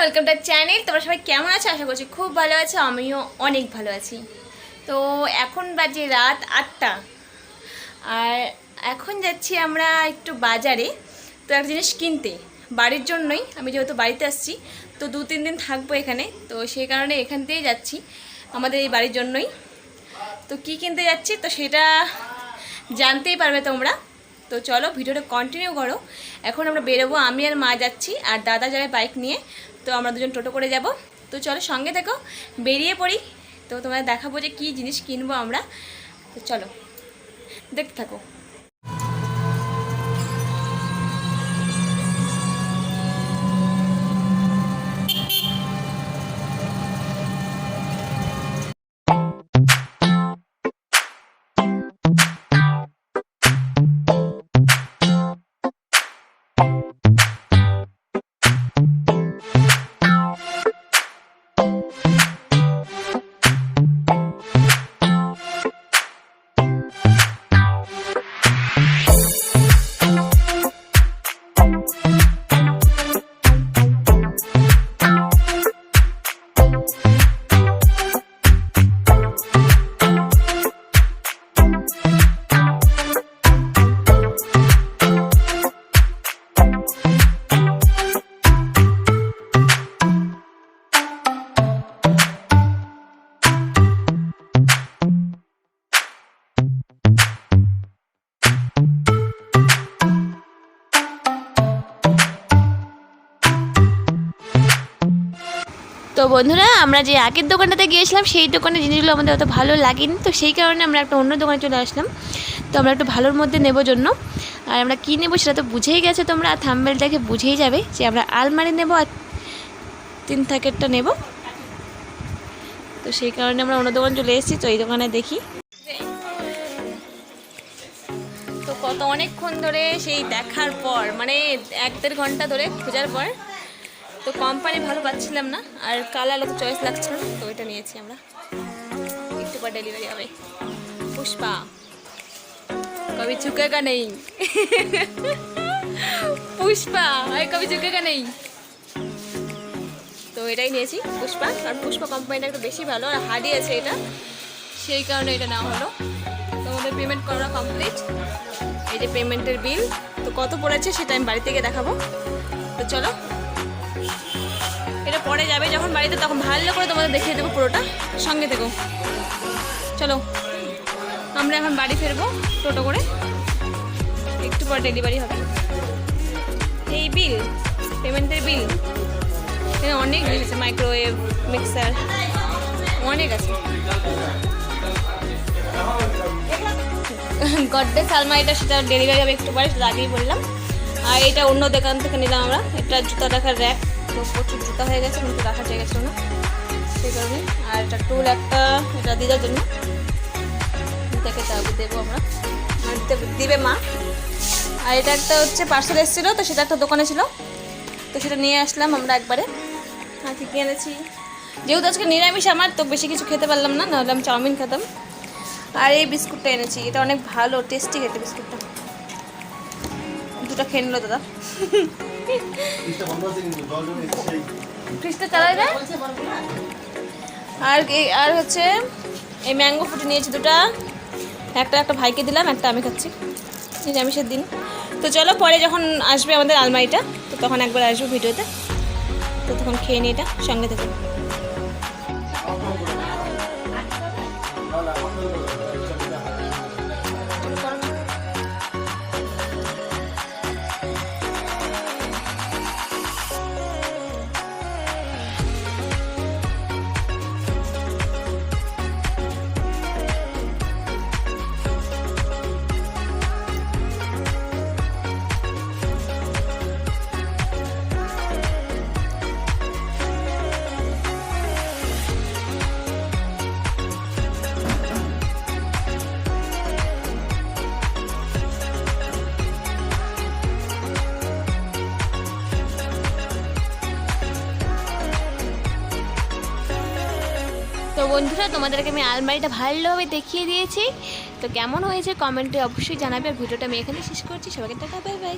Welcome to channel তোমরা সবাই কেমন আছো? আশা করছি খুব ভালো আছো, আমিও অনেক ভালো আছি। তো এখন বাজে রাত আটটা। আর এখন যাচ্ছি আমরা একটু বাজারে, তো একটা জিনিস কিনতে। বাড়ির জন্যই, আমি যেহেতু বাড়িতে আসছি, তো দু, তিন দিন থাকব এখানে। তো সেই কারণে এখান থেকেই যাচ্ছি, আমাদের এই বাড়ির জন্যই। তো কি কিনতে যাচ্ছি? তো সেটা জানতেই পারবে তোমরা। তো চলো, ভিডিওটা কন্টিনিউ করো। এখন আমরা বেরোবো, আমি আর মা যাচ্ছি, আর দাদা যাবে বাইক নিয়ে। তো আমরা দুজন টোটো করে যাব। তো চলো সঙ্গে দেখো বেরিয়ে পড়ি। তো তোমাদের দেখাবো যে কী জিনিস কিনবো আমরা। তো চলো, দেখতে থাকো। তো বন্ধুরা, আমরা যে আগের দোকানটাতে গিয়েছিলাম, সেই দোকানের জিনিসগুলো আমাদের অত ভালো লাগেনি। তো সেই কারণে আমরা একটা অন্য দোকানে চলে আসলাম। তো আমরা একটু ভালোর মধ্যে নেব জন্য। আর আমরা কী নেব সেটা তো বুঝেই গেছো তোমরা। থাম্বেল দেখে বুঝেই যাবে যে আমরা আলমারি নেব আর তিন থাকেরটা নেব। তো সেই কারণে আমরা অন্য দোকান চলে এসেছি। তো এই দোকানে দেখি। তো কত অনেকক্ষণ ধরে সেই দেখার পর মানে এক দেড় ঘণ্টা ধরে খোঁজার পর তো কোম্পানি ভালো পাচ্ছিলাম না, আর কালার অত চয়েস লাগছিল না, তো এটা নিয়েছি আমরা। একটু পর ডেলিভারি হবে। পুষ্পা, কবি ঝুঁকেগা নেই। পুষ্পা হয় কবি ঝুঁকেগা নেই। তো এটাই নিয়েছি, পুষ্পা। কারণ পুষ্পা কোম্পানিটা একটু বেশি ভালো, আর হার্ডি আছে এটা। সেই কারণে এটা নেওয়া হলো। তো আমাদের পেমেন্ট করা কমপ্লিট এই যে পেমেন্টের বিল তো কত পড়েছে সেটা আমি বাড়ি থেকে দেখাবো। তো চলো পরে যাবে যখন বাড়িতে, তখন ভালো করে তোমাদের দেখিয়ে দেবো পুরোটা। সঙ্গে থেকো। চলো, আমরা এখন বাড়ি ফিরবো টোটো করে। একটু পর ডেলিভারি হবে। এই বিল পেমেন্টের বিল অনেক জিনিস আছে মাইক্রোওয়েভ মিক্সার অনেক আছে। গড্ডেস আলমারিটা সেটা ডেলিভারি হবে একটু পরে, সেটা আগেই বললাম। আর এটা অন্য দোকান থেকে নিলাম আমরা। এটা জুতা রাখার র্যাক তো প্রচুর জুতা হয়ে গেছে, কিন্তু রাখার জায়গা ছিল না। সেই কারণে। আর একটা টুল একটা এটা দিদার জন্য। তাকে চাবি দেবো আমরা। দেব- মা। আর এটা একটা হচ্ছে পার্সেল এসেছিল, তো সেটা একটা দোকানে ছিল। তো সেটা নিয়ে আসলাম আমরা একবারে। আর কি কি এনেছি? যেহেতু আজকে নিরামিষ আমার, তো বেশি কিছু খেতে পারলাম না, নাহলে আমি চাউমিন খেতাম। আর এই বিস্কুটটা এনেছি। এটা অনেক ভালো টেস্টি খেতে বিস্কুটটা। দুটো খেয়ে নিল দাদা। ফ্রিজটা চালাই আর আর হচ্ছে এই ম্যাঙ্গো ফুটে নিয়েছি দুটা। একটা একটা ভাইকে দিলাম, একটা আমি খাচ্ছি। নিরামিষের দিন। তো চলো, পরে যখন আসবে আমাদের আলমারিটা, তো তখন একবার আসব ভিডিওতে। তো তখন খেয়ে নিই এটা সঙ্গে দেখো বন্ধুরা, তোমাদেরকে আমি আলমারিটা ভালোভাবে দেখিয়ে দিয়েছি। তো কেমন হয়েছে কমেন্টে অবশ্যই জানাবে। আর ভিডিওটা আমি এখানে শেষ করছি। সবাইকে টাকা বাই বাই।